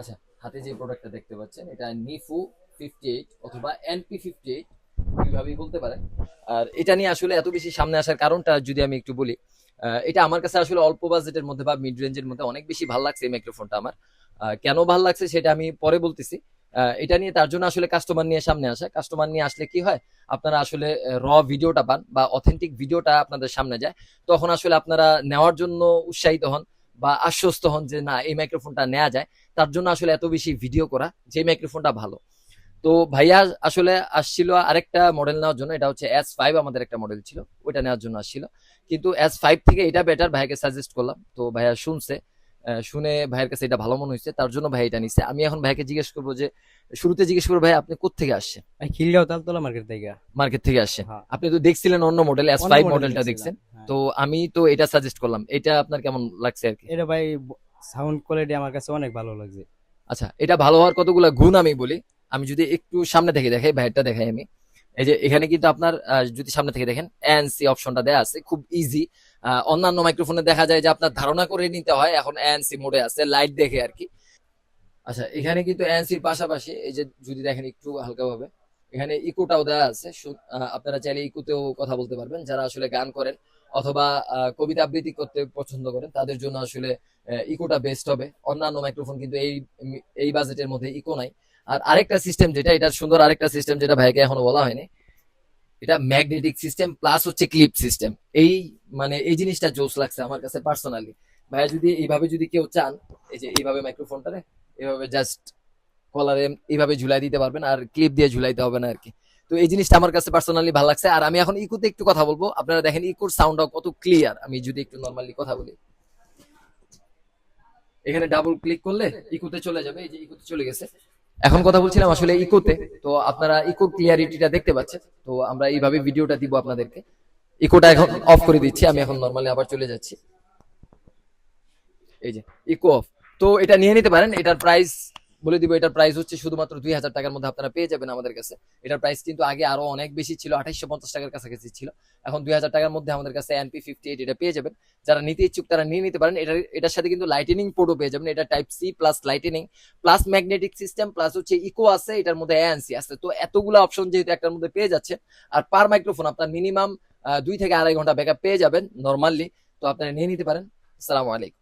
আচ্ছা হাতে যে প্রোডাক্টটা দেখতে পাচ্ছেন, এটা নিফু ফিফটি এইট অথবা এনপি ফিফটি এইট দুইভাবেই বলতে পারেন। আর এটা নিয়ে আসলে এত বেশি সামনে আসার কারণটা যদি আমি একটু বলি এটা আমার কাছে আসলে অল্প বাজেটের মধ্যে বা মিড রেঞ্জের মধ্যে অনেক বেশি ভালো লাগছে এই মাইক্রোফোনটা আমার। কেন ভালো লাগছে সেটা আমি পরে বলতেছি। এটা নিয়ে তার জন্য আসলে কাস্টমার নিয়ে সামনে আসা। কাস্টমার নিয়ে আসলে কি হয়, আপনারা আসলে র ভিডিওটা পান বা অথেন্টিক ভিডিওটা আপনাদের সামনে যায়, তখন আসলে আপনারা নেওয়ার জন্য উৎসাহিত হন। বা আশ্বস্ত হন যে না, এই মাইক্রোফোনটা নেওয়া যায়। তার জন্য আসলে এত বেশি ভিডিও করা, যে মাইক্রোফোনটা ভালো। তো ভাইয়া আসলে আসছিল আরেকটা মডেল নেওয়ার জন্য, এটা হচ্ছে এস ফাইভ আমাদের একটা মডেল ছিল। ওইটা নেওয়ার জন্য আসছিল। কিন্তু এস ফাইভ থেকে এটা বেটার ভাইয়াকে সাজেস্ট করলাম। তো ভাইয়া শুনছে। শুনে ভাইয়ের কাছে এটা ভালো মনে হয়েছে তার জন্য ভাই এটা নিচ্ছে আমি এখন ভাইকে জিজ্ঞেস করব যে শুরুতে জিজ্ঞেস করব ভাই আপনি কোথেকে আসছেন? খিলগাঁও তালতলা মার্কেট থেকে। মার্কেট থেকে আসছেন হ্যাঁ। আপনি তো দেখছিলেন অন্য মডেল এস ফাইভ মডেলটা দেখছেন। হ্যাঁ। তো আমি তো এটা সাজেস্ট করলাম। এটা আপনার কেমন লাগছে আর কি? এটা ভাই সাউন্ড কোয়ালিটি আমার কাছে অনেক ভালো লাগছে। আচ্ছা এটা ভালো হওয়ার কতগুলো গুণ আমি বলি। আমি যদি একটু সামনে থেকে দেখাই ভাইয়েরটা দেখাই আমি। এই যে এখানে কিন্তু আপনার যদি সামনে থেকে দেখেন এএনসি অপশনটা দেওয়া আছে খুব ইজি অন্যান্য মাইক্রোফোনে দেখা যায় যে আপনার ধারণা করে নিতে হয়, এখন এএনসি মোডে আছে লাইট দেখে আর কি আচ্ছা এখানে কিন্তু এএনসির পাশাপাশি, এই যে যদি দেখেন একটু হালকাভাবে, এখানে ইকোটাও দেওয়া আছে। আপনারা চাইলে ইকোতেও কথা বলতে পারবেন, যারা আসলে গান করেন অথবা কবিতা আবৃত্তি করতে পছন্দ করেন, তাদের জন্য আসলে ইকোটা বেস্ট হবে। অন্যান্য মাইক্রোফোন কিন্তু এই এই বাজেটের মধ্যে ইকো নাই। আর আরেকটা সিস্টেম যেটা এটা সুন্দর আরেকটা সিস্টেম যেটা ভাইকে এখনও বলা হয়নি এটা ম্যাগনেটিক সিস্টেম প্লাস হচ্ছে ক্লিপ সিস্টেম এই মানে এই জিনিসটা জোস লাগছে আমার কাছে পার্সোনালি ভাইয়া যদি এইভাবে যদি কেউ চান, এই যে এইভাবে মাইক্রোফোনটারে এইভাবে জাস্ট কলারে এইভাবে ঝুলাই দিতে পারবেন আর ক্লিপ দিয়ে ঝুলাইতে হবে না আর কি তো এই জিনিসটা আমার কাছে পার্সোনালি ভালো লাগছে। আর আমি এখন ইকোতে একটু কথা বলব। আপনারা দেখেন ইকোর সাউন্ডটাও কত ক্লিয়ার আমি যদি একটু নর্মালি কথা বলি। এখানে ডাবল ক্লিক করলে ইকোতে চলে যাবে। এই যে ইকোতে চলে গেছে। এখন কথা বলছিলাম আসলে ইকোতে তো আপনারা ইকো ক্লিয়ারিটিটা দেখতে পাচ্ছেন, তো আমরা এইভাবে ভিডিওটা দিব আপনাদেরকে। ইকোটা এখন অফ করে দিচ্ছি, আমি এখন নর্মালি আবার চলে যাচ্ছি। এই যে ইকো অফ তো এটা নিয়ে নিতে পারেন, এটার প্রাইস বলে দিব, এটার প্রাইস হচ্ছে শুধুমাত্র দুই হাজার টাকার মধ্যে আপনারা পেয়ে যাবেন আমাদের কাছে। এটার প্রাইস কিন্তু আগে আরও অনেক বেশি ছিল, আঠাইশশো পঞ্চাশ টাকার কাছাকাছি ছিল। এখন দুই হাজার টাকার মধ্যে আমাদের কাছে এনপি ফিফটি এইট এটা পেয়ে যাবেন। যারা নিতে ইচ্ছুক তারা নিয়ে নিতে পারেন। এটার এটার সাথে কিন্তু লাইটেনিং পোর্টও পেয়ে যাবেন। এটা type C plus lightning plus magnetic system plus হচ্ছে ইকো আছে, এটার মধ্যে এএনসি আছে। তো এতগুলো অপশন যেহেতু একটার মধ্যে পেয়ে যাচ্ছে আর পার মাইক্রোফোন আপনার মিনিমাম দুই থেকে আড়াই ঘণ্টা ব্যাকআপ পেয়ে যাবেন নর্মালি তো আপনারা নিয়ে নিতে পারেন। আসসালামু আলাইকুম।